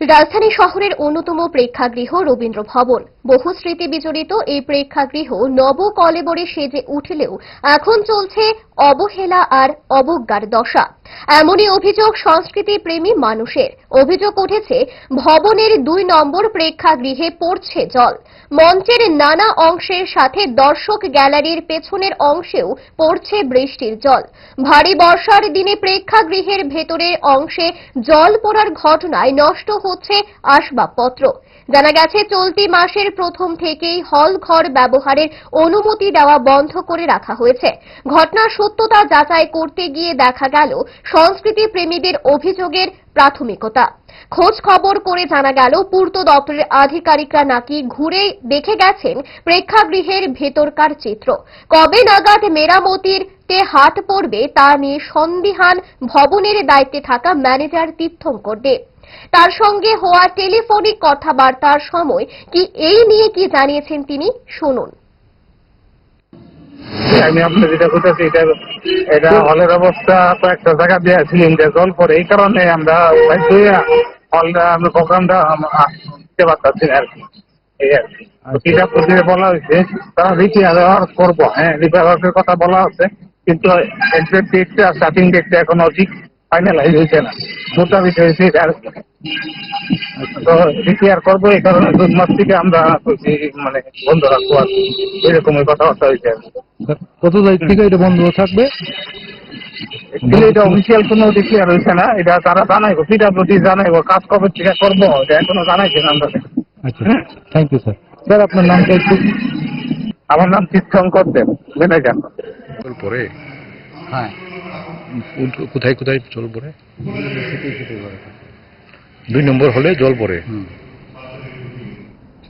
রাজধানী শহরের অন্যতম প্রেক্ষাগৃহ রবীন্দ্র ভবন। বহু স্মৃতি বিজড়িত এই প্রেক্ষাগৃহ নব কলেবরে সেজে উঠলেও এখন চলছে অবহেলা আর অবজ্ঞার দশা। এমনই অভিযোগ সংস্কৃতি প্রেমী মানুষের। অভিযোগ উঠেছে, ভবনের দুই নম্বর প্রেক্ষাগৃহে পড়ছে জল। মঞ্চের নানা অংশের সাথে দর্শক গ্যালারির পেছনের অংশেও পড়ছে বৃষ্টির জল। ভারী বর্ষার দিনে প্রেক্ষাগৃহের ভেতরের অংশে জল পড়ার ঘটনায় নষ্ট হচ্ছে আসবাবপত্র। জানা গেছে, চলতি মাসের প্রথম থেকেই হল ঘর ব্যবহারের অনুমতি দেওয়া বন্ধ করে রাখা হয়েছে। ঘটনার সত্যতা যাচাই করতে গিয়ে দেখা গেল সংস্কৃতি প্রেমীদের অভিযোগের প্রাথমিকতা। খোঁজ খবর করে জানা গেল, পূর্ত দপ্তরের আধিকারিকরা নাকি ঘুরে দেখে গেছেন প্রেক্ষাগৃহের ভেতরকার চিত্র। কবে নাগাদ মেরামতির তে হাত পড়বে তা নিয়ে সন্দিহান ভবনের দায়িত্বে থাকা ম্যানেজার তীর্থঙ্কর দেব তার সঙ্গে হওয়া টেলিফোনিক কথাবার্তার সময় কি এই নিয়ে কি জানিয়েছেন তিনি? শুনুন। আমি আপনার যেটা করতেছি এটা এটা হলের অবস্থা তো একটা জায়গা দিয়ে সিলিন্ডার জল পরে। এই কারণে আমরা বাধ্য হলটা আমরা প্রোগ্রামটা দিতে পারতাছি আর কি। এই আর কি। সেটা প্রতিদিন বলা হয়েছে তারা রিপেয়ার করব। হ্যাঁ রিপেয়ারের কথা বলা হচ্ছে কিন্তু এক্সাক্ট ডেটটা স্টার্টিং ডেটটা এখনও ঠিক ফাইনালাইজ হয়েছে না। মোটা বিষয় আর তো রিপেয়ার করব এই কারণে দুই মাস থেকে আমরা বলছি মানে বন্ধ রাখব আর এরকমই কথাবার্তা হয়েছে কত তারিখ থেকে এটা বন্ধ থাকবে? Actually এটা অফিসিয়াল কোনো ডিক্লেয়ার হয়েছে না এটা তারা জানাইবো পিডাব্লিউডি জানাইবো কাজ কবে থেকে করব এটা এখনও জানাইছে না আমরা আচ্ছা থ্যাংক ইউ স্যার স্যার আপনার নামটা একটু আমার নাম তীর্থঙ্কর দেব ম্যানেজার। পড়ে হ্যাঁ। কোথায় কোথায় জল পড়ে? দুই নম্বর হলে জল পড়ে।